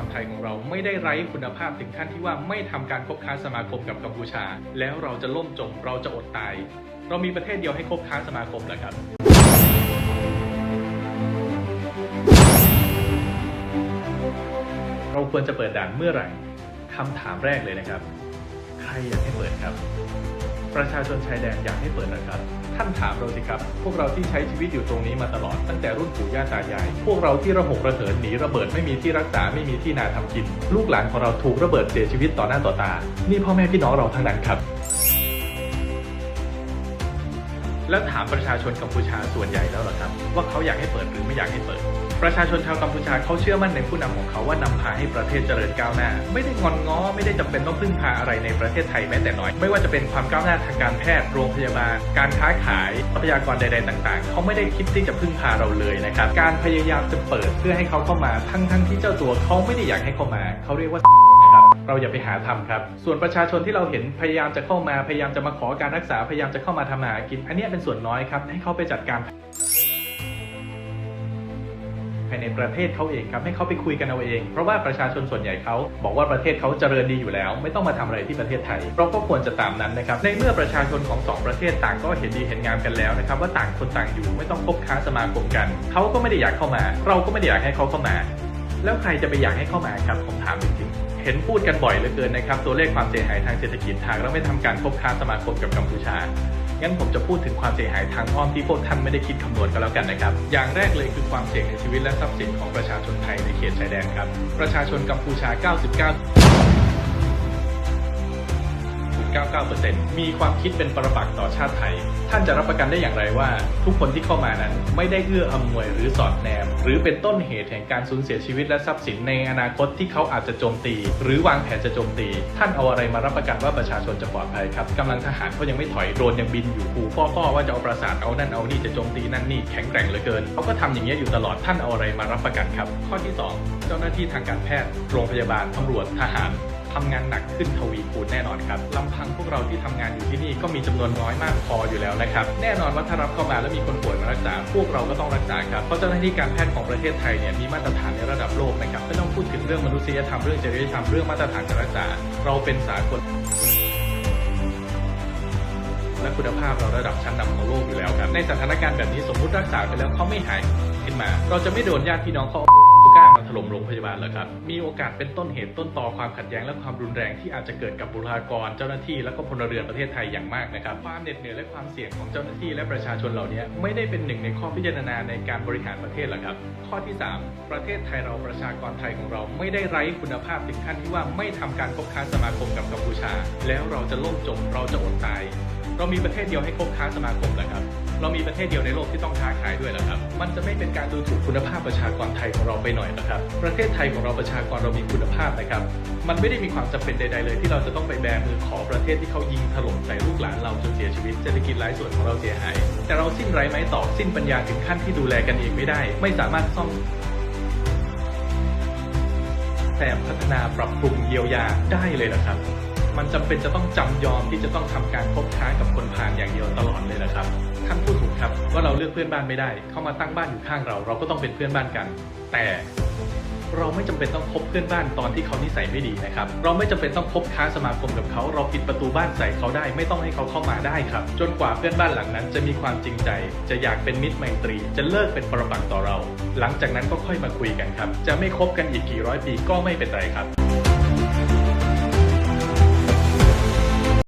ากรไทยของเราไม่ได้ไร้คุณภาพถึงขั้นที่ว่าไม่ทำการคบค้าสมาคมกับกัมพูชา แล้วเราจะล่มจมเราจะอดตาย เรามีประเทศเดียวให้คบค้าสมาคมเหรอครับเราควรจะเปิดด่านเมื่อไหร่คำถามแรกเลยนะครับ ใครอยากให้เปิดครับ ประชาชนชายแดนอยากให้เปิดนะครับ ท่านถามเราสิครับ พวกเราที่ใช้ชีวิตอยู่ตรงนี้มาตลอดตั้งแต่รุ่นปู่ย่าตายาย พวกเราที่ระหกระเหินหนีระเบิดไม่มีที่รักษาไม่มีที่นาทำกิน ลูกหลานของเราถูกระเบิดเสียชีวิตต่อหน้าต่อตา นี่พ่อแม่พี่น้องเราทั้งนั้นครับ แล้วถามประชาชนกัมพูชาส่วนใหญ่แล้วหรอครับ ว่าเขาอยากให้เปิดหรือไม่อยากให้เปิด ประชาชนชาวกัมพูชาเขาเชื่อมั่นในผู้นำของเขาว่านำพาให้ประเทศเจริญก้าวหน้า ไม่ได้งอนง้อไม่ได้จำเป็นต้องพึ่งพาอะไรในประเทศไทยแม้แต่น้อย ไม่ว่าจะเป็นความก้าวหน้าทางการแพทย์โรงพยาบาลการค้าขายทรัพยากรใด ๆ ต่าง ๆ เขาไม่ได้คิดที่จะพึ่งพาเราเลยนะครับการพยายามจะเปิดเพื่อให้เขาเข้ามาทั้งๆที่เจ้าตัวเขาไม่ได้อยากให้เข้ามา เขาเรียกว่า ครับ เราอย่าไปหาทำครับ ส่วนประชาชนที่เราเห็นพยายามจะเข้ามาพยายามจะมาขอการรักษาพยายามจะเข้ามาทำหากิน อันนี้เป็นส่วนน้อยครับให้เขาไปจัดการภายในประเทศเขาเองครับให้เขาไปคุยกันเอาเอง เพราะว่าประชาชนส่วนใหญ่เขาบอกว่าประเทศเขาเจริญดีอยู่แล้ว ไม่ต้องมาทำอะไรที่ประเทศไทยเราก็ควรจะตามนั้นนะครับในเมื่อประชาชนของสองประเทศต่างก็เห็นดีเห็นงามกันแล้วนะครับว่าต่างคนต่างอยู่ไม่ต้องคบค้าสมาคมกันเขาก็ไม่ได้อยากเข้ามา เราก็ไม่ได้อยากให้เขาเข้ามา แล้วใครจะไปอยากให้เข้ามาครับผมถามจริงๆ เห็นพูดกันบ่อยเหลือเกินนะครับ ตัวเลขความเสียหายทางเศรษฐกิจหากเราไม่ทำการคบค้าสมาคมกับกัมพูชา งั้นผมจะพูดถึงความเสียหายทางอ้อมที่พวกท่านไม่ได้คิดคำนวณกันแล้วกันนะครับ อย่างแรกเลยคือความเสี่ยงในชีวิตและทรัพย์สินของประชาชนไทยในเขตชายแดนครับ ประชาชนกัมพูชา 99 99%มีความคิดเป็นประปักษ์ต่อชาติไทย ท่านจะรับประกันได้อย่างไรว่า ทุกคนที่เข้ามานั้นไม่ได้เอื้ออำนวยหรือสอดแนม หรือเป็นต้นเหตุแห่งการสูญเสียชีวิตและทรัพย์สินในอนาคตที่เขาอาจจะโจมตี หรือวางแผนจะโจมตี ท่านเอาอะไรมารับประกันว่าประชาชนจะปลอดภัยครับกำลังทหารเขายังไม่ถอยโดรนยังบินอยู่ขู่พ่อๆว่าจะเอาประสาทเอานั่นเอานี่จะโจมตีนั่นนี่แข็งแกร่งเหลือเกินเขาก็ทำอย่างนี้อยู่ตลอดท่านเอาอะไรมารับประกันครับ ข้อที่สองเจ้าหน้าที่ทางการแพทย์โรงพยาบาลตำรวจทหาร ทำงานหนักขึ้นทวีคูณแน่นอนครับลำพังพวกเราที่ทำงานอยู่ที่นี่ก็มีจำนวนน้อยมากพออยู่แล้วนะครับ แน่นอนว่าถ้ารับเข้ามาแล้วมีคนป่วยมารักษา พวกเราก็ต้องรักษาครับเพราะเจ้าหน้าที่การแพทย์ของประเทศไทยเนี่ยมีมาตรฐานในระดับโลกนะครับไม่ต้องพูดถึงเรื่องมนุษยธรรมเรื่องจริยธรรมเรื่องมาตรฐานการรักษา เราเป็นสากลและคุณภาพเราระดับชั้นนำของโลกอยู่แล้วครับในสถานการณ์แบบนี้สมมุติรักษาไปแล้วเขาไม่หายขึ้นมา เราจะไม่โดนญาติพี่น้องเขาเอา กล้ามาถล่มโรงพยาบาลเหรอครับ มีโอกาสเป็นต้นเหตุต้นตอความขัดแย้งและความรุนแรงที่อาจจะเกิดกับบุคลากร เจ้าหน้าที่และก็พลเรือนประเทศไทยอย่างมากนะครับ ความเหน็ดเหนื่อยและความเสี่ยงของเจ้าหน้าที่และประชาชนเหล่านี้ไม่ได้เป็นหนึ่งในข้อพิจารณาในการบริหารประเทศหรอกครับ ข้อที่ 3 ประเทศไทยเราประชากรไทยของเราไม่ได้ไร้คุณภาพถึงขั้นที่ว่าไม่ทำการคบค้าสมาคมกับกัมพูชา แล้วเราจะล่มจมเราจะอดตาย เรามีประเทศเดียวให้คบค้าสมาคมเหรอครับเรามีประเทศเดียวในโลกที่ต้องค้าขายด้วยเหรอครับ มันจะไม่เป็นการดูถูกคุณภาพประชากรไทยของเราไปหน่อยเหรอครับ ประเทศไทยของเราประชากรเรามีคุณภาพนะครับ มันไม่ได้มีความจำเป็นใดๆเลย ที่เราจะต้องไปแบมือขอประเทศที่เขายิงถล่มใส่ลูกหลานเราจนเสียชีวิตเศรษฐกิจหลายส่วนของเราเสียหาย แต่เราสิ้นไร้ไม้ต่อสิ้นปัญญาถึงขั้นที่ดูแลกันเองไม่ได้ ไม่สามารถซ่อมแต่พัฒนาปรับปรุงเยียวยาได้เลยเหรอครับ มันจำเป็นจะต้องจำยอมที่จะต้องทำการคบค้ากับคนพาลอย่างเดียวตลอดเลยนะครับ ท่านพูดถูกครับว่าเราเลือกเพื่อนบ้านไม่ได้ เข้ามาตั้งบ้านอยู่ข้างเรา เราก็ต้องเป็นเพื่อนบ้านกัน แต่เราไม่จำเป็นต้องคบเพื่อนบ้านตอนที่เขานิสัยไม่ดีนะครับ เราไม่จำเป็นต้องคบค้าสมาคมกับเขา เราปิดประตูบ้านใส่เขาได้ ไม่ต้องให้เขาเข้ามาได้ครับ จนกว่าเพื่อนบ้านหลังนั้น จะมีความจริงใจ จะอยากเป็นมิตรไมตรี จะเลิกเป็นปรปักษ์ต่อเรา หลังจากนั้นก็ค่อยมาคุยกันครับ จะไม่คบกันอีกกี่ร้อยปีก็ไม่เป็นไรครับ